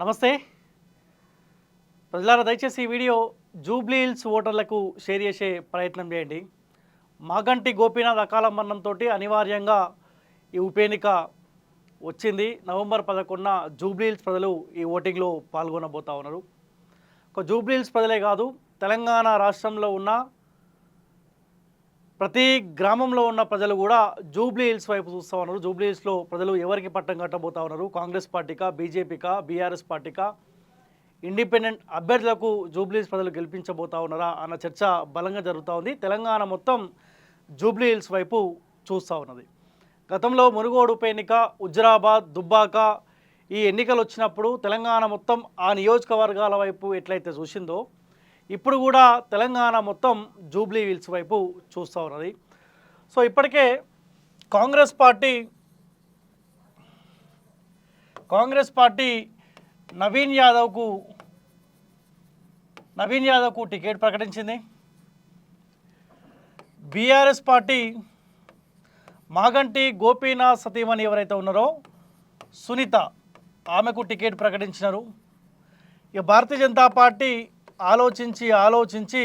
నమస్తే. ప్రజలారా దయచేసి ఈ వీడియో జూబ్లీ హిల్స్ ఓటర్లకు షేర్ చేసే ప్రయత్నం చేయండి. మాగంటి గోపీనాథ్ అకాల మరణంతో అనివార్యంగా ఈ ఉప ఎన్నిక వచ్చింది. నవంబర్ పదకొండున జూబ్లీ హిల్స్ ప్రజలు ఈ ఓటింగ్లో పాల్గొనబోతా ఉన్నారు. ఒక జూబ్లీ హిల్స్ ప్రజలే కాదు తెలంగాణ రాష్ట్రంలో ఉన్న ప్రతి గ్రామంలో ఉన్న ప్రజలు కూడా జూబ్లీ హిల్స్ వైపు చూస్తూ ఉన్నారు. జూబ్లీ హిల్స్లో ప్రజలు ఎవరికి పట్టం కట్టబోతా ఉన్నారు? కాంగ్రెస్ పార్టీకా బీజేపీకా బీఆర్ఎస్ పార్టీకా? ఇండిపెండెంట్ అభ్యర్థులకు జూబ్లీ హిల్స్ ప్రజలు గెలిపించబోతా ఉన్నారా అన్న చర్చ బలంగా జరుగుతూ ఉంది. తెలంగాణ మొత్తం జూబ్లీ హిల్స్ వైపు చూస్తూ ఉన్నది. గతంలో మునుగోడు ఉప ఎన్నిక ఉజ్జరాబాద్ దుబ్బాక ఈ ఎన్నికలు వచ్చినప్పుడు తెలంగాణ మొత్తం ఆ నియోజకవర్గాల వైపు ఎట్లయితే చూసిందో ఇప్పుడు కూడా తెలంగాణ మొత్తం జూబ్లీ హిల్స్ వైపు చూస్తూ ఉన్నది. సో ఇప్పటికే కాంగ్రెస్ పార్టీ కాంగ్రెస్ పార్టీ నవీన్ యాదవ్కు నవీన్ యాదవ్కు టికెట్ ప్రకటించింది. బీఆర్ఎస్ పార్టీ మాగంటి గోపీనాథ్ సతీమణి ఎవరైతే ఉన్నారో సునీత ఆమెకు టికెట్ ప్రకటించినారు. ఇక భారతీయ జనతా పార్టీ ఆలోచించి ఆలోచించి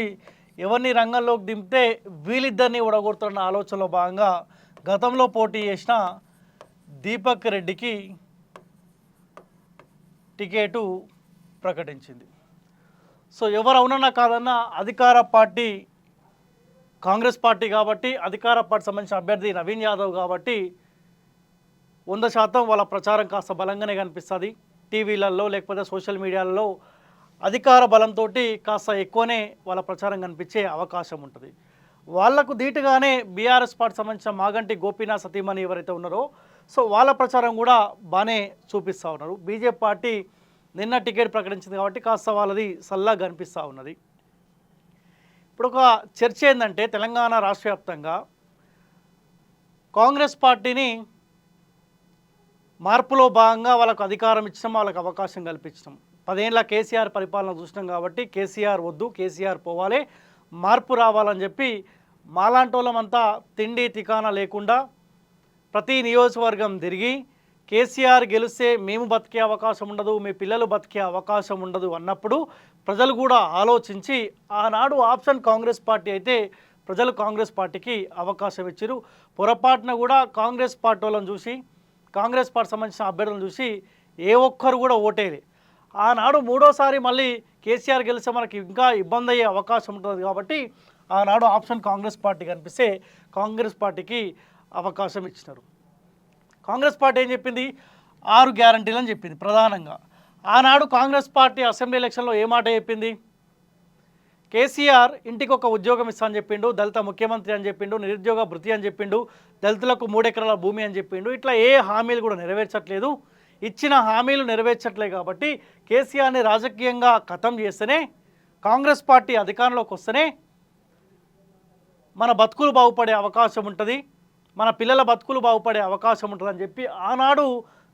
ఎవరిని రంగంలోకి దింపితే వీళ్ళిద్దరిని ఉడగొడుతున్న ఆలోచనలో భాగంగా గతంలో పోటీ చేసిన దీపక్ రెడ్డికి టికెటు ప్రకటించింది. సో ఎవరు అవునన్నా కాదన్నా అధికార పార్టీ కాంగ్రెస్ పార్టీ కాబట్టి అధికార పార్టీ సంబంధించిన అభ్యర్థి నవీన్ యాదవ్ కాబట్టి వంద శాతం వాళ్ళ ప్రచారం కాస్త బలంగానే కనిపిస్తుంది. టీవీలలో లేకపోతే సోషల్ మీడియాలలో అధికార బలంతో కాస్త ఎక్కువనే వాళ్ళ ప్రచారం కనిపించే అవకాశం ఉంటుంది. వాళ్ళకు ధీటుగానే బీఆర్ఎస్ పార్టీ సంబంధించిన మాగంటి గోపీనాథ్ సతీమణి ఎవరైతే ఉన్నారో సో వాళ్ళ ప్రచారం కూడా బాగానే చూపిస్తూ ఉన్నారు. బీజేపీ పార్టీ నిన్న టికెట్ ప్రకటించింది కాబట్టి కాస్త వాళ్ళది సల్లా కనిపిస్తూ ఉన్నది. ఇప్పుడు ఒక చర్చ ఏంటంటే తెలంగాణ రాష్ట్ర వ్యాప్తంగా కాంగ్రెస్ పార్టీని మార్పులో భాగంగా వాళ్ళకు అధికారం ఇచ్చడం వాళ్ళకు అవకాశం కల్పించడం పదేళ్ళ కేసీఆర్ పరిపాలన చూసినాం కాబట్టి కేసీఆర్ వద్దు కేసీఆర్ పోవాలి. మార్పు రావాలని చెప్పి మాలాంటోళ్ళమంతా తిండి తికానా లేకుండా ప్రతి నియోజకవర్గం తిరిగి కేసీఆర్ గెలిస్తే మేము బతికే అవకాశం ఉండదు మీ పిల్లలు బతికే అవకాశం ఉండదు అన్నప్పుడు ప్రజలు కూడా ఆలోచించి ఆనాడు ఆప్షన్ కాంగ్రెస్ పార్టీ అయితే ప్రజలు కాంగ్రెస్ పార్టీకి అవకాశం ఇచ్చారు పొరపాటున కూడా కాంగ్రెస్ పార్టీ వాళ్ళని చూసి కాంగ్రెస్ పార్టీ సంబంధించిన అభ్యర్థులను చూసి ఏ ఒక్కరు కూడా ఓటేది ఆనాడు మూడోసారి మళ్ళీ కేసీఆర్ గెలిస్తే మనకి ఇంకా ఇబ్బంది అయ్యే అవకాశం ఉంటుంది కాబట్టి ఆనాడు ఆప్షన్ కాంగ్రెస్ పార్టీ కనిపిస్తే కాంగ్రెస్ పార్టీకి అవకాశం ఇచ్చినారు. కాంగ్రెస్ పార్టీ ఏం చెప్పింది? ఆరు గ్యారంటీలు అని చెప్పింది ప్రధానంగా. ఆనాడు కాంగ్రెస్ పార్టీ అసెంబ్లీ ఎలక్షన్లో ఏ మాట చెప్పింది? కేసీఆర్ ఇంటికి ఒక ఉద్యోగం ఇస్తా అని చెప్పిండు దళిత ముఖ్యమంత్రి అని చెప్పిండు నిరుద్యోగ భృతి అని చెప్పిండు దళితులకు మూడెకరాల భూమి అని చెప్పిండు ఇట్లా ఏ హామీలు కూడా నెరవేర్చట్లేదు. ఇచ్చిన హామీలు నెరవేర్చట్లే కాబట్టి కేసీఆర్ని రాజకీయంగా ఖతం చేస్తేనే కాంగ్రెస్ పార్టీ అధికారంలోకి వస్తేనే మన బతుకులు బాగుపడే అవకాశం ఉంటుంది మన పిల్లల బతుకులు బాగుపడే అవకాశం ఉంటుందని చెప్పి ఆనాడు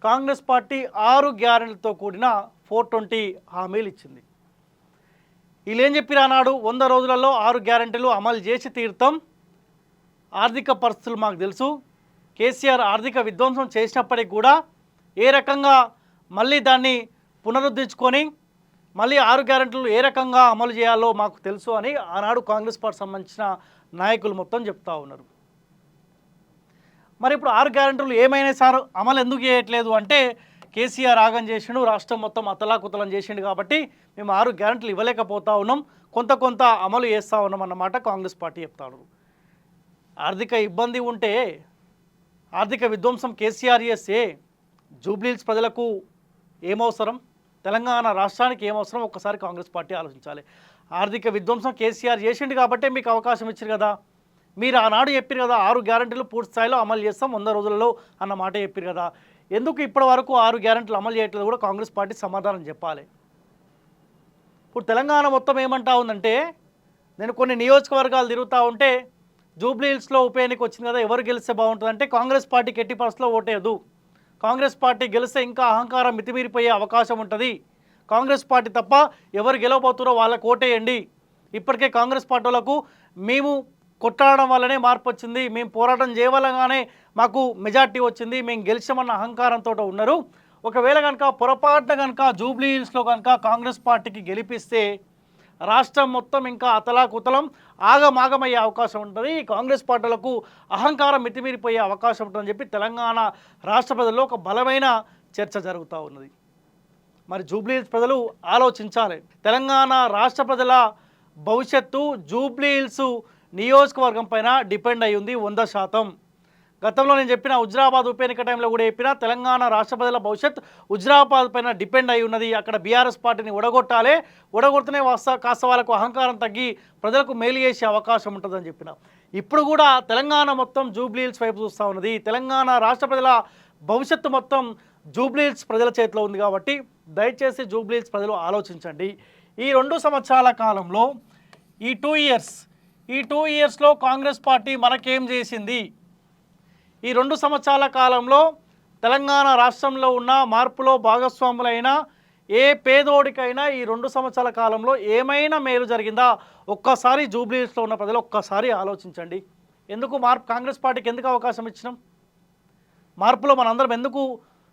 కాంగ్రెస్ పార్టీ ఆరు గ్యారెంటీలతో కూడిన ఫోర్ ట్వంటీ హామీలు ఇచ్చింది. వీళ్ళు ఏం చెప్పారు ఆనాడు? వంద రోజులలో ఆరు గ్యారెంటీలు అమలు చేసి తీర్థం ఆర్థిక పరిస్థితులు మాకు తెలుసు. కేసీఆర్ ఆర్థిక విధ్వంసం చేసినప్పటికీ కూడా ఏ రకంగా మళ్ళీ దాన్ని పునరుద్ధరించుకొని మళ్ళీ ఆరు గ్యారెంటీలు ఏ రకంగా అమలు చేయాలో మాకు తెలుసు అని ఆనాడు కాంగ్రెస్ పార్టీ సంబంధించిన నాయకులు మొత్తం చెప్తా ఉన్నారు. మరి ఇప్పుడు ఆరు గ్యారెంటీలు ఏమైనా సార్ అమలు ఎందుకు చేయట్లేదు అంటే కేసీఆర్ ఆగం చేసిండు రాష్ట్రం మొత్తం అతలాకుతలం చేసిండు కాబట్టి మేము ఆరు గ్యారెంటీలు ఇవ్వలేకపోతా ఉన్నాం కొంత కొంత అమలు చేస్తూ ఉన్నాం అన్నమాట కాంగ్రెస్ పార్టీ చెప్తాడు ఆర్థిక ఇబ్బంది ఉంటే ఆర్థిక విధ్వంసం కేసీఆర్ చేస్తే జూబ్లీహిల్స్ ప్రజలకు ఏమవసరం? తెలంగాణ రాష్ట్రానికి ఏమవసరం? ఒక్కసారి కాంగ్రెస్ పార్టీ ఆలోచించాలి. ఆర్థిక విధ్వంసం కేసీఆర్ చేసిండు కాబట్టే మీకు అవకాశం ఇచ్చారు కదా. మీరు ఆనాడు చెప్పారు కదా ఆరు గ్యారెంటీలు పూర్తి స్థాయిలో అమలు చేస్తాం వంద రోజులలో అన్న మాట చెప్పారు కదా. ఎందుకు ఇప్పటి వరకు ఆరు గ్యారెంటీలు అమలు చేయట్లేదు కూడా కాంగ్రెస్ పార్టీ సమాధానం చెప్పాలి? ఇప్పుడు తెలంగాణ మొత్తం ఏమంటా ఉందంటే నేను కొన్ని నియోజకవర్గాలు తిరుగుతూ ఉంటే జూబ్లీహిల్స్లో ఉప ఎన్నిక వచ్చింది కదా ఎవరు గెలిస్తే బాగుంటుందంటే కాంగ్రెస్ పార్టీకి ఎట్టి పరిస్థితుల్లో ఓటేయదు కాంగ్రెస్ పార్టీ గెలిస్తే ఇంకా అహంకారం మితిమీరిపోయే అవకాశం ఉంటుంది. కాంగ్రెస్ పార్టీ తప్ప ఎవరు గెలవబోతున్నారో వాళ్ళకు ఓటేయండి. ఇప్పటికే కాంగ్రెస్ పార్టీలకు మేము కొట్టాడడం వల్లనే మార్పు వచ్చింది. మేము పోరాటం చేయవలగానే మాకు మెజార్టీ వచ్చింది. మేము గెలిచామన్న అహంకారంతో ఉన్నారు. ఒకవేళ కనుక పొరపాటున కనుక జూబ్లీ హిల్స్లో కనుక కాంగ్రెస్ పార్టీకి గెలిపిస్తే రాష్ట్రం మొత్తం ఇంకా అతలాకుతలం ఆగమాగమయ్యే అవకాశం ఉంటుంది. కాంగ్రెస్ పార్టీలకు అహంకారం మితిమీరిపోయే అవకాశం ఉంటుందని చెప్పి తెలంగాణ రాష్ట్ర ప్రజల్లో ఒక బలమైన చర్చ జరుగుతూ ఉన్నది. మరి జూబ్లీహిల్స్ ప్రజలు ఆలోచించాలి. తెలంగాణ రాష్ట్ర ప్రజల భవిష్యత్తు జూబ్లీహిల్స్ నియోజకవర్గం పైన డిపెండ్ అయి ఉంది వంద శాతం. గతంలో నేను చెప్పిన హుజరాబాద్ ఉప ఎన్నిక టైంలో కూడా చెప్పిన తెలంగాణ రాష్ట్ర ప్రజల భవిష్యత్ హుజరాబాద్ పైన డిపెండ్ అయి ఉన్నది. అక్కడ బీఆర్ఎస్ పార్టీని ఒడగొట్టాలి ఒడగొడితేనే వస్తా కాస్త వాళ్ళకు అహంకారం తగ్గి ప్రజలకు మేలు చేసే అవకాశం ఉంటుందని చెప్పిన. ఇప్పుడు కూడా తెలంగాణ మొత్తం జూబ్లీహిల్స్ వైపు చూస్తూ ఉన్నది. తెలంగాణ రాష్ట్ర ప్రజల భవిష్యత్తు మొత్తం జూబ్లీల్స్ ప్రజల చేతిలో ఉంది కాబట్టి దయచేసి జూబ్లీల్స్ ప్రజలు ఆలోచించండి. ఈ రెండు సంవత్సరాల కాలంలో ఈ టూ ఇయర్స్ ఈ టూ ఇయర్స్లో కాంగ్రెస్ పార్టీ మనకేం చేసింది? ఈ రెండు సంవత్సరాల కాలంలో తెలంగాణ రాష్ట్రంలో ఉన్న మార్పులో భాగస్వాములైన ఏ పేదోడికైనా ఈ రెండు సంవత్సరాల కాలంలో ఏమైనా మేలు జరిగిందా? ఒక్కసారి జూబ్లీస్లో ఉన్న ప్రజలు ఒక్కసారి ఆలోచించండి. ఎందుకు మార్పు? కాంగ్రెస్ పార్టీకి ఎందుకు అవకాశం ఇచ్చినాం? మార్పులో మనందరం ఎందుకు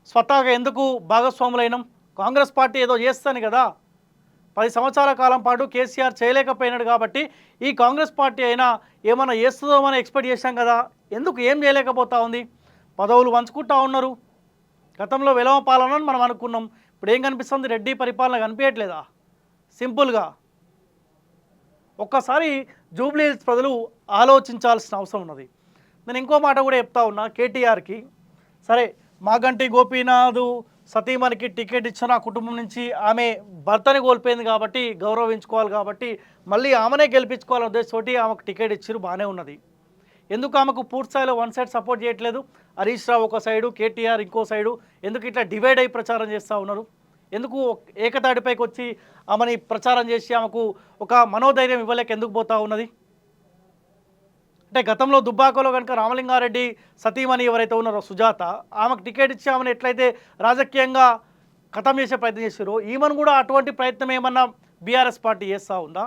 స్వతహాగా ఎందుకు భాగస్వాములైనాం? కాంగ్రెస్ పార్టీ ఏదో చేస్తాను కదా. పది సంవత్సరాల కాలం పాటు కేసీఆర్ చేయలేకపోయినాడు కాబట్టి ఈ కాంగ్రెస్ పార్టీ అయినా ఏమైనా చేస్తుందో మనం ఎక్స్పెక్ట్ చేశాం కదా? ఎందుకు ఏం చేయలేకపోతా ఉంది? పదవులు పంచుకుంటా ఉన్నారు. గతంలో విలవ పాలన అని మనం అనుకున్నాం. ఇప్పుడు ఏం కనిపిస్తుంది? రెడ్డి పరిపాలన కనిపించట్లేదా? సింపుల్గా. ఒక్కసారి జూబ్లీ హిల్స్ ప్రజలు ఆలోచించాల్సిన అవసరం ఉన్నది. నేను ఇంకో మాట కూడా చెప్తా ఉన్నా కేటీఆర్కి. సరే మాగంటి గోపీనాథ్ సతీమణికి టికెట్ ఇచ్చిన కుటుంబం నుంచి ఆమె భర్తని కోల్పోయింది కాబట్టి గౌరవించుకోవాలి కాబట్టి మళ్ళీ ఆమెనే గెలిపించుకోవాలనే ఉద్దేశంతో ఆమెకు టికెట్ ఇచ్చిరు బాగానే ఉన్నది. ఎందుకు ఆమెకు పూర్తిస్థాయిలో వన్ సైడ్ సపోర్ట్ చేయట్లేదు? హరీష్ రావు ఒక సైడు కేటీఆర్ ఇంకో సైడు ఎందుకు ఇట్లా డివైడ్ అయి ప్రచారం చేస్తూ ఉన్నారు? ఎందుకు ఏకతాటిపైకి వచ్చి ఆమెని ప్రచారం చేసి ఆమెకు ఒక మనోధైర్యం ఇవ్వలేక ఎందుకు పోతా ఉన్నది? అంటే గతంలో దుబ్బాకలో కనుక రామలింగారెడ్డి సతీమణి ఎవరైతే ఉన్నారో సుజాత ఆమెకు టికెట్ ఇచ్చి ఆమెను ఎట్లయితే రాజకీయంగా ఖతం చేసే ప్రయత్నం చేశారో ఈమెను కూడా అటువంటి ప్రయత్నం ఏమన్నా బీఆర్ఎస్ పార్టీ చేస్తూ ఉందా?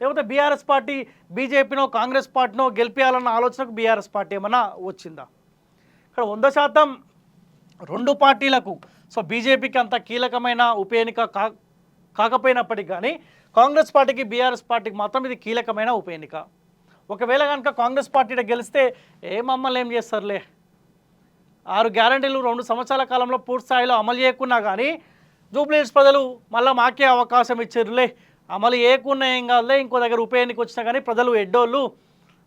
లేకపోతే బీఆర్ఎస్ పార్టీ బీజేపీనో కాంగ్రెస్ పార్టీనో గెలిపించాలన్న ఆలోచనకు బీఆర్ఎస్ పార్టీ ఏమన్నా వచ్చిందా? ఇక్కడ వంద శాతం రెండు పార్టీలకు సో బీజేపీకి అంత కీలకమైన ఉప ఎన్నిక కా కాకపోయినప్పటికీ కానీ కాంగ్రెస్ పార్టీకి బీఆర్ఎస్ పార్టీకి మాత్రం ఇది కీలకమైన ఉప ఎన్నిక. ఒకవేళ కనుక కాంగ్రెస్ పార్టీ గెలిస్తే ఏ మమ్మల్ని ఏం చేస్తారులే? ఆరు గ్యారంటీలు రెండు సంవత్సరాల కాలంలో పూర్తి స్థాయిలో అమలు చేయకున్నా కానీ జూబ్లీహిల్స్ ప్రజలు మళ్ళీ మాకే అవకాశం ఇచ్చారులే. అమలు చేయకున్నా ఏం కాదులే ఇంకో దగ్గర ఉప ఎన్నిక వచ్చినా కానీ ప్రజలు ఎడ్డోళ్ళు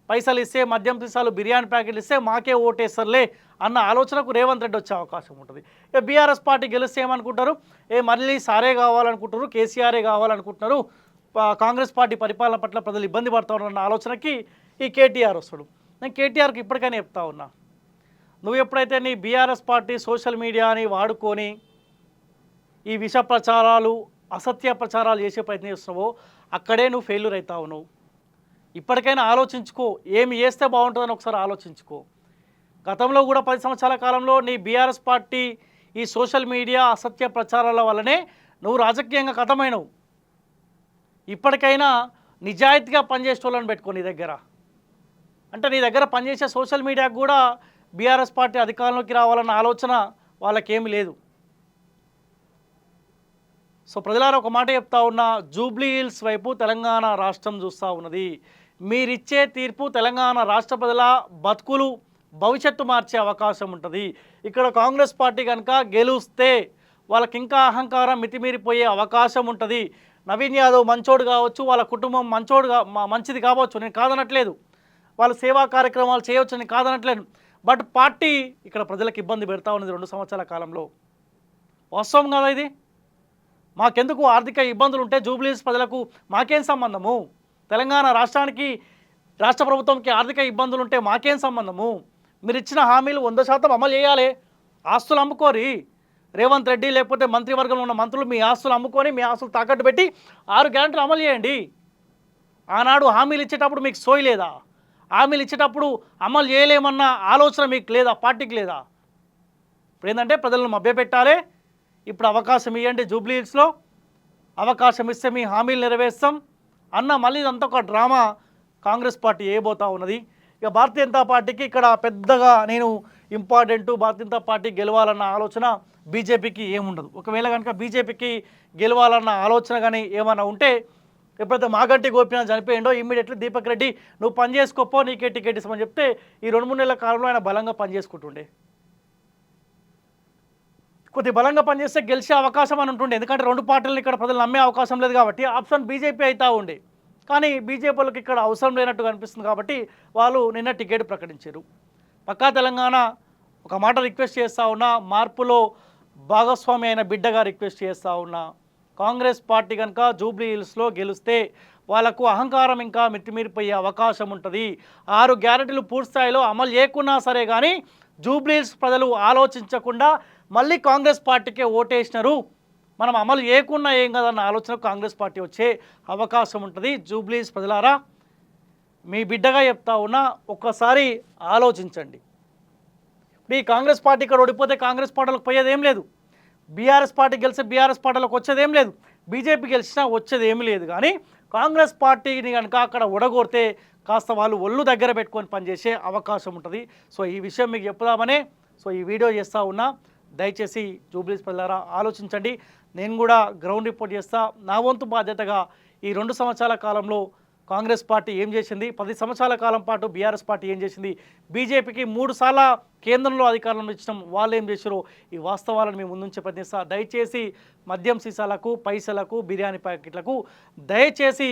పైసలు ఇస్తే మద్యం సీసాలు బిర్యానీ ప్యాకెట్లు ఇస్తే మాకే ఓటేస్తారులే అన్న ఆలోచనకు రేవంత్ రెడ్డి వచ్చే అవకాశం ఉంటుంది. ఇక బీఆర్ఎస్ పార్టీ గెలిస్తే ఏమనుకుంటారు? ఏ మళ్ళీ సారే కావాలనుకుంటారు కేసీఆరే కావాలనుకుంటున్నారు కాంగ్రెస్ పార్టీ పరిపాలన పట్ల ప్రజలు ఇబ్బంది పడతా ఉన్నారన్న ఆలోచనకి ఈ కేటీఆర్ వస్తాడు. నేను కేటీఆర్కి ఇప్పటికైనా చెప్తా ఉన్నా నువ్వు ఎప్పుడైతే నీ బీఆర్ఎస్ పార్టీ సోషల్ మీడియాని వాడుకొని ఈ విష ప్రచారాలు అసత్య ప్రచారాలు చేసే ప్రయత్నం చేస్తున్నావో అక్కడే నువ్వు ఫెయిల్యూర్ అవుతావు నువ్వు ఇప్పటికైనా ఆలోచించుకో ఏమి చేస్తే బాగుంటుందని ఒకసారి ఆలోచించుకో. గతంలో కూడా పది సంవత్సరాల కాలంలో నీ బీఆర్ఎస్ పార్టీ ఈ సోషల్ మీడియా అసత్య ప్రచారాల వల్లనే నువ్వు రాజకీయంగా కథమైనవు. ఇప్పటికైనా నిజాయితీగా పనిచేసే వాళ్ళని పెట్టుకో నీ దగ్గర. అంటే నీ దగ్గర పనిచేసే సోషల్ మీడియాకు కూడా బీఆర్ఎస్ పార్టీ అధికారంలోకి రావాలన్న ఆలోచన వాళ్ళకేమీ లేదు. సో ప్రజలారా ఒక మాట చెప్తా ఉన్నా జూబ్లీ హిల్స్ వైపు తెలంగాణ రాష్ట్రం చూస్తూ ఉన్నది. మీరిచ్చే తీర్పు తెలంగాణ రాష్ట్ర ప్రజల బతుకులు భవిష్యత్తు మార్చే అవకాశం ఉంటుంది. ఇక్కడ కాంగ్రెస్ పార్టీ కనుక గెలుస్తే వాళ్ళకి ఇంకా అహంకారం మితిమీరిపోయే అవకాశం ఉంటుంది. నవీన్ యాదవ్ మంచోడు కావచ్చు వాళ్ళ కుటుంబం మంచోడు మంచిది కావచ్చు నేను కాదనట్లేదు. వాళ్ళు సేవా కార్యక్రమాలు చేయవచ్చు నేను కాదనట్లేదు. బట్ పార్టీ ఇక్కడ ప్రజలకు ఇబ్బంది పెడతా ఉన్నది రెండు సంవత్సరాల కాలంలో. వాస్తవం కదా ఇది? మాకెందుకు ఆర్థిక ఇబ్బందులు ఉంటే జూబ్లీస్ ప్రజలకు మాకేం సంబంధము? తెలంగాణ రాష్ట్రానికి రాష్ట్ర ప్రభుత్వంకి ఆర్థిక ఇబ్బందులు ఉంటే మాకేం సంబంధము? మీరు ఇచ్చిన హామీలు వంద శాతం అమలు చేయాలి. ఆస్తులు అమ్ముకోరి. రేవంత్ రెడ్డి లేకపోతే మంత్రివర్గంలో ఉన్న మంత్రులు మీ ఆస్తులు అమ్ముకొని మీ ఆస్తులు తాకట్టు పెట్టి ఆరు గ్యారంటీలు అమలు చేయండి. ఆనాడు హామీలు ఇచ్చేటప్పుడు మీకు సోయి లేదా? హామీలు ఇచ్చేటప్పుడు అమలు చేయలేమన్న ఆలోచన మీకు లేదా? పార్టీకి లేదా? ఇప్పుడు ఏంటంటే ప్రజలను మభ్యపెట్టాలి. ఇప్పుడు అవకాశం ఇవ్వండి జూబ్లీహిల్స్లో అవకాశం ఇస్తే మీ హామీలు నెరవేర్స్తాం. అన్న మళ్ళీ ఇదంతా ఒక డ్రామా కాంగ్రెస్ పార్టీ ఏబోతా ఉన్నది. ఇక భారతీయ జనతా పార్టీకి ఇక్కడ పెద్దగా నేను ఇంపార్టెంట్ భారతీయ జనతా పార్టీ గెలవాలన్న ఆలోచన బీజేపీకి ఏముండదు. ఒకవేళ కనుక బీజేపీకి గెలవాలన్న ఆలోచన కానీ ఏమైనా ఉంటే ఎప్పుడైతే మాగంటి గోపినాథ్ చనిపోయిండో ఇమ్మీడియట్లీ దీపక్ రెడ్డి నువ్వు పని చేసుకోపో నీకే టికెట్ ఇస్తామని చెప్తే ఈ రెండు మూడు నెలల కాలంలో ఆయన బలంగా పనిచేసుకుంటుండే కొద్ది బలంగా పనిచేస్తే గెలిచే అవకాశం అని ఉంటుండే. ఎందుకంటే రెండు పార్టీలను ఇక్కడ ప్రజలు నమ్మే అవకాశం లేదు కాబట్టి ఆప్షన్ బీజేపీ అవుతా ఉండే. కానీ బీజేపీ వాళ్ళకి ఇక్కడ అవసరం లేనట్టు కనిపిస్తుంది కాబట్టి వాళ్ళు నిన్న టికెట్ ప్రకటించారు. పక్కా తెలంగాణ ఒక మాట రిక్వెస్ట్ చేస్తూ ఉన్నా మార్పులో భాగస్వామి అయిన బిడ్డగా రిక్వెస్ట్ చేస్తూ ఉన్నా. కాంగ్రెస్ పార్టీ కనుక జూబ్లీ హిల్స్లో గెలిస్తే వాళ్ళకు అహంకారం ఇంకా మితిమీరిపోయే అవకాశం ఉంటుంది. ఆరు గ్యారెంటీలు పూర్తి స్థాయిలో అమలు చేయకున్నా సరే కానీ జూబ్లీ హిల్స్ ప్రజలు ఆలోచించకుండా మళ్ళీ కాంగ్రెస్ పార్టీకే ఓటేసినారు. మనం అమలు చేయకుండా ఏం కదన్న ఆలోచన కాంగ్రెస్ పార్టీ వచ్చే అవకాశం ఉంటుంది. జూబ్లీస్ ప్రజలారా మీ బిడ్డగా చెప్తా ఉన్నా ఒక్కసారి ఆలోచించండి. ఇప్పుడు ఈ కాంగ్రెస్ పార్టీ ఇక్కడ ఓడిపోతే కాంగ్రెస్ పార్టీలకు పోయేది ఏం లేదు. బీఆర్ఎస్ పార్టీ గెలిస్తే బీఆర్ఎస్ పార్టీలకు వచ్చేది ఏం లేదు. బీజేపీ గెలిచినా వచ్చేది ఏమీ లేదు. కానీ కాంగ్రెస్ పార్టీని కనుక అక్కడ ఒడగొడితే కాస్త వాళ్ళు ఒళ్ళు దగ్గర పెట్టుకొని పనిచేసే అవకాశం ఉంటుంది. సో ఈ విషయం మీకు చెప్పుదామనే సో ఈ వీడియో చేస్తూ ఉన్నా. దయచేసి జూబ్లీస్ ప్రజలారా ఆలోచించండి. నేను కూడా గ్రౌండ్ రిపోర్ట్ చేస్తా. నా వంతు బాధ్యతగా ఈ రెండు సంవత్సరాల కాలంలో కాంగ్రెస్ పార్టీ ఏం చేసింది? పది సంవత్సరాల కాలం పాటు బీఆర్ఎస్ పార్టీ ఏం చేసింది? బీజేపీకి మూడు సార్ల కేంద్రంలో అధికారంలో ఇచ్చడం వాళ్ళు ఏం చేశారో ఈ వాస్తవాలను మేము ముందుంచే ప్రయత్నిస్తా దయచేసి మద్యం సీసాలకు పైసలకు బిర్యానీ ప్యాకెట్లకు దయచేసి